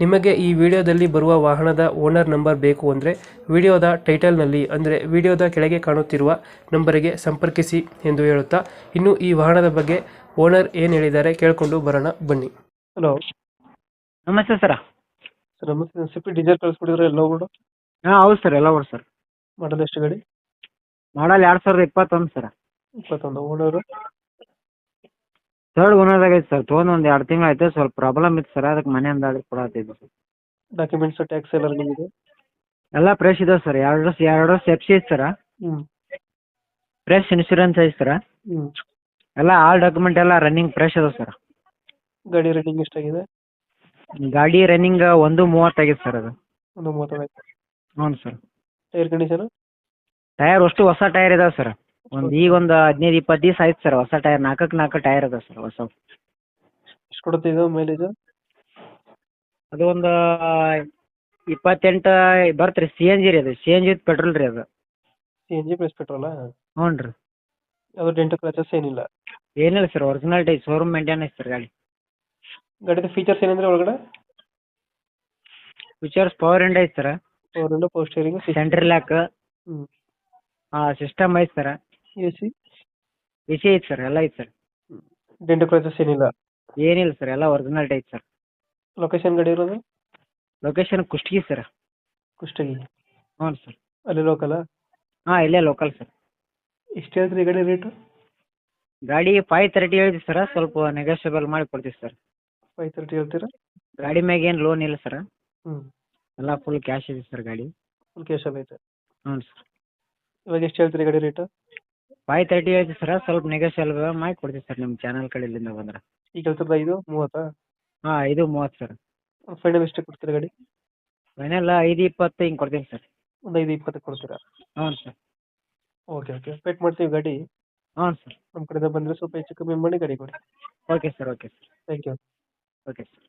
ನಿಮಗೆ ಈ ವಿಡಿಯೋದಲ್ಲಿ ಬರುವ ವಾಹನದ ಓನರ್ ನಂಬರ್ ಬೇಕು ಅಂದರೆ ವಿಡಿಯೋದ ಟೈಟಲ್ನಲ್ಲಿ ಅಂದರೆ ವಿಡಿಯೋದ ಕೆಳಗೆ ಕಾಣುತ್ತಿರುವ ನಂಬರಿಗೆ ಸಂಪರ್ಕಿಸಿ ಎಂದು ಹೇಳುತ್ತಾ ಇನ್ನು ಈ ವಾಹನದ ಬಗ್ಗೆ ಓನರ್ ಏನು ಹೇಳಿದ್ದಾರೆ ಕೇಳಿಕೊಂಡು ಬರೋಣ ಬನ್ನಿ. ಹಲೋ. ನಮಸ್ತೆ ಸರ. ಸರ್ ನಮಸ್ತೆ. ಸಿಪ್ಪಿ ಡೀಸೆಲ್ ಕಳಿಸ್ಬಿಟ್ಟಿದ್ರೆ ಎಲ್ಲ ಹಾ ಹಾಂ ಹೌದು ಸರ್ ಎಲ್ಲ ಓಡ್ ಸರ್. ಮಾಡಲ್ ಎಷ್ಟು ಗಾಡಿ? ಮಾಡಲ್ ಎರಡು ಸಾವಿರದ ಇಪ್ಪತ್ತೊಂದು ಸರ್. ಇಪ್ಪತ್ತೊಂದು. ಓನರು? ಥರ್ಡ್ ಓನರ್ದಾಗೈತೆ ಸರ್ ತೊಗೊಂಡು ಒಂದು ಎರಡು ತಿಂಗಳು ಆಯ್ತು. ಸ್ವಲ್ಪ ಪ್ರಾಬ್ಲಮ್ ಇತ್ತು ಸರ್ ಅದಕ್ಕೆ ಮನೆ ಅಂದಾಡಿ ಕೊಡತ್ತಿದ್ದು ಸರ್ ಡಾಕ್ಯುಮೆಂಟ್ಸ್ ಟ್ಯಾಕ್ಸ್ ಎಲ್ಲ ನಿಮಗೆ ಎಲ್ಲ ಫ್ರೆಶ್ ಇದಾವೆ ಸರ್ ಎರಡು ವರ್ಷ ಎರಡು ವರ್ಷ ಎಫ್ ಸಿ ಐತೆ ಸರ ಹ್ಞೂ ಫ್ರೆಶ್ ಇನ್ಶೂರೆನ್ಸ್ ಐತೆ ಸರ ಹ್ಞೂ ಎಲ್ಲ ಆಲ್ ಡಾಕ್ಯುಮೆಂಟ್ ಎಲ್ಲ ರನ್ನಿಂಗ್ ಫ್ರೆಶ್ ಅದಾವೆ ಸರ್ ಗಾಡಿ ರೇಟಿಂಗ್ ಎಷ್ಟಾಗಿದೆ ಗಾಡಿ ರನ್ನಿಂಗ್ ಒಂದು ಮೂವತ್ತಾಗಿದೆ ಸರ್ ಅದು. ಒಂದು ಮೂವತ್ತೈದು ಹ್ಞೂ ಸರ್ ಟೈರ್ ಕಂಡೀಷನ್ ಟೈರ್ ಅಷ್ಟು ಹೊಸ ಟೈರ್ ಇದಾವೆ ಸರ್ ಒಂದು ಈಗ ಒಂದ್ ಹದಿನೈದು ಇಪ್ಪತ್ತು ದಿವಸ ಆಯ್ತು ಸರ್ ಹೊಸ ಟೈರ್ ನಾಲ್ಕಕ್ಕೆ ನಾಲ್ಕು ಟೈರ್ ಅದ ಸರ್ ಹೊಸ ಎಷ್ಟು ಕೊಡುತ್ತೆ ಇದು ಮೈಲೇಜ್ ಅದು ಒಂದು ಇಪ್ಪತ್ತೆಂಟು ಬರ್ತೆ ರೀ ಸಿ ಎನ್ ಜಿ ರೀ ಅದು ಸಿ ಎನ್ ಜಿ ಪೆಟ್ರೋಲ್ ರೀ ಅದು. ಸಿ ಎನ್ ಜಿ ಪ್ಲಸ್ ಪೆಟ್ರೋಲಾ ಹ್ಞೂ ರೀ. ಅದು ಡೆಂಟು ಕ್ರಾಚಸ್ ಏನಿಲ್ಲ? ಏನಿಲ್ಲ sir original tie showroom maintain ಐತೆ ಸರ್ ಗಾಡಿ. ಗಾಡಿದ ಫೀಚರ್ಸ್ ಏನಂದ್ರೆ ಒಳಗಡೆ? ಫೀಚರ್ಸ್ ಪವರ್ ಎಂಡ್ ಐತೆ sir power window power steering central lock ಹ್ಞೂ ಸಿಸ್ಟಮ್ ಐತ್ sir A C A C ಐತೆ ಸರ್ ಎಲ್ಲ ಐತೆ ಸರ್. ಡೆಂಟು ಕ್ರೈಸಸ್ ಏನಿಲ್ಲ. ಏನಿಲ್ಲ ಸರ್ ಎಲ್ಲ ಒರಿಜಿನಲ್ ಐತೆ ಸರ್. ಲೊಕೇಶನ್ ಗಾಡಿ ಇರೋದು? Location Kushtagi sir. ಕುಷ್ಟಗಿ? ಹ್ಞೂ ಸರ್. ಅಲ್ಲಿ ಲೋಕಲ್ ಹಾಂ ಇಲ್ಲೇ ಲೋಕಲ್ ಸರ್. ಎಷ್ಟು ಹೇಳ್ತೀರಿ ಗಾಡಿ ರೇಟು ಗಾಡಿ ಫೈವ್ ತರ್ಟಿ ಹೇಳಿದ್ವಿ ಸರ್ ಸ್ವಲ್ಪ ನೆಗೋಷಿಯಬಲ್ ಮಾಡಿ ಕೊಡ್ತೀವಿ ಸರ್. ಫೈವ್ ತರ್ಟಿ ಹೇಳ್ತೀರಾ? ಗಾಡಿ ಮ್ಯಾಗ ಏನು ಲೋನ್ ಇಲ್ಲ ಸರ್. ಹ್ಞೂ ಎಲ್ಲ ಫುಲ್ ಕ್ಯಾಶ್ ಇದೆ ಸರ್ ಗಾಡಿ. ಫುಲ್ ಕ್ಯಾಶಲ್ಲಿ ಐತೆ. ಹ್ಞೂ ಸರ್. ಇವಾಗ ಎಷ್ಟು ಹೇಳ್ತೀರಿ ಗಾಡಿ ರೇಟು ಫೈವ್ ತರ್ಟಿ ಐತಿ ಸರ್ ಸ್ವಲ್ಪ ನೆಗೋಶಿಯಲ್ ಮಾಡಿ ಕೊಡ್ತೀವಿ ಸರ್ ನಿಮ್ಮ ಚಾನಲ್ ಕಡೆಯಿಂದ ಬಂದ್ರೆ. ಈಗ ಕೆಲಸದ ಐದು ಮೂವತ್ತಾ? ಹಾಂ ಐದು ಮೂವತ್ತು ಸರ್ ಫೈನಲ್ ಎಷ್ಟು ಕೊಡ್ತೀರಾ ಗಾಡಿ? ಫೈನಲ್ ಐದು ಇಪ್ಪತ್ತು ಹಿಂಗೆ ಕೊಡ್ತೀನಿ ಸರ್ ಒಂದು ಐದು ಇಪ್ಪತ್ತಕ್ಕೆ ಕೊಡ್ತೀರಾ? ಹ್ಞೂ ಸರ್ ಓಕೆ ಓಕೆ ವೇಟ್ ಮಾಡ್ತೀವಿ ಗಾಡಿ. ಹ್ಞೂ ಸರ್ ನಮ್ಮ ಕಡೆಯಿಂದ ಬಂದರೆ ಸ್ವಲ್ಪ ಹೆಚ್ಚು ಕಮ್ಮಿ ಮಾಡಿ ಗಾಡಿ ಕೊಡಿ. Okay sir okay sir thank you okay sir